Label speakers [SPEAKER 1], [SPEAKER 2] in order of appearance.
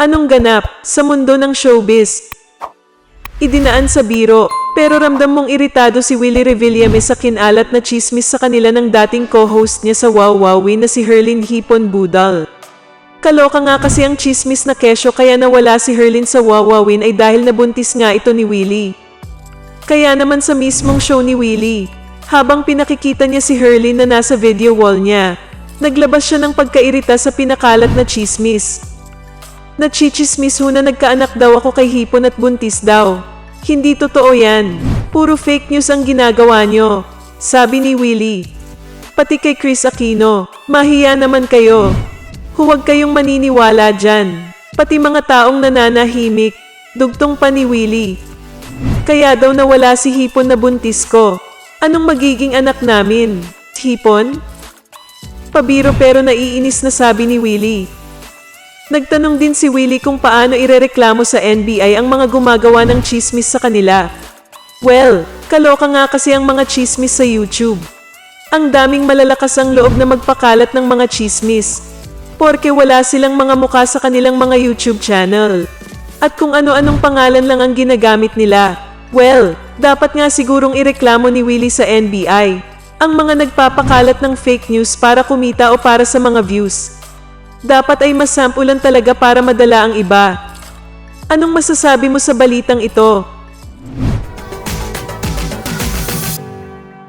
[SPEAKER 1] Anong ganap sa mundo ng showbiz? Idinaan sa biro, pero ramdam mong iritado si Willie Revillame sa kinalat na chismis sa kanila ng dating co-host niya sa Wow Wowie na si Herlin Hipon Budal. Kaloka nga kasi ang chismis na kesyo kaya nawala si Herlin sa Wawawin ay dahil nabuntis nga ito ni Willie. Kaya naman sa mismong show ni Willie, habang pinakikita niya si Herlin na nasa video wall niya, naglabas siya ng pagkairita sa pinakalat na chismis. Nachichismis ho na nagkaanak daw ako kay Hipon at buntis daw. Hindi totoo yan. Puro fake news ang ginagawa nyo. Sabi ni Willie. Pati kay Chris Aquino, mahiya naman kayo. Huwag kayong maniniwala dyan. Pati mga taong nananahimik, dugtong pa ni Willie. Kaya daw nawala si Hipon na buntis ko. Anong magiging anak namin? Hipon? Pabiro pero naiinis na sabi ni Willie. Nagtanong din si Willie kung paano irereklamo sa NBI ang mga gumagawa ng chismis sa kanila. Well, kaloka nga kasi ang mga chismis sa YouTube. Ang daming malalakas ang loob na magpakalat ng mga chismis. Porke wala silang mga mukha sa kanilang mga YouTube channel. At kung ano-anong pangalan lang ang ginagamit nila. Well, dapat nga sigurong ireklamo ni Willie sa NBI. Ang mga nagpapakalat ng fake news para kumita o para sa mga views. Dapat ay masampulan talaga para madala ang iba. Anong masasabi mo sa balitang ito?